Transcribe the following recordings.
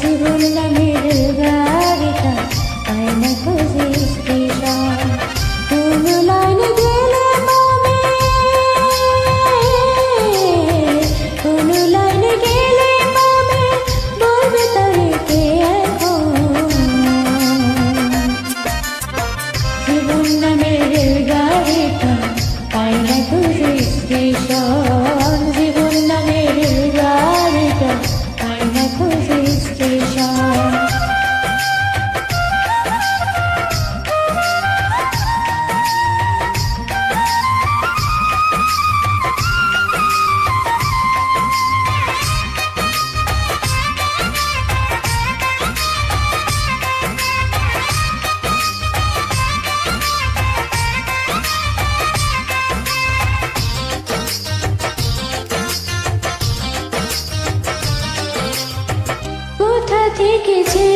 জীবন নামের গাড়িটা পায় না খুঁজিস রেখেছে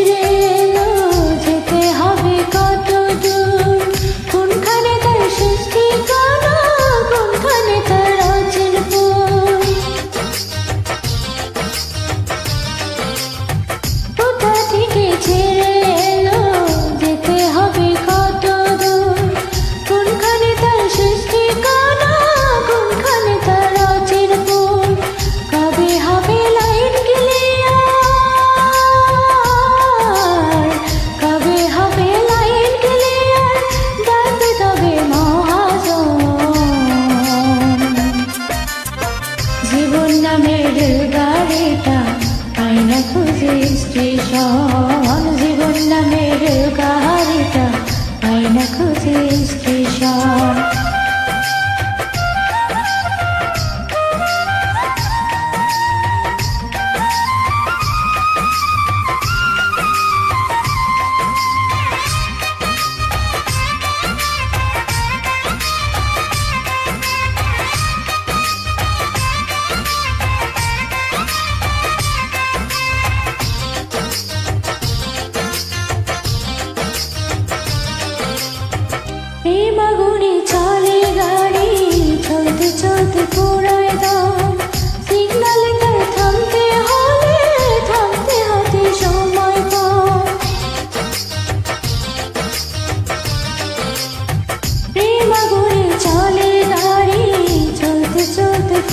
স্টেশন জীবন নামের কাহারিতা আয়না খুঁজে স্টেশন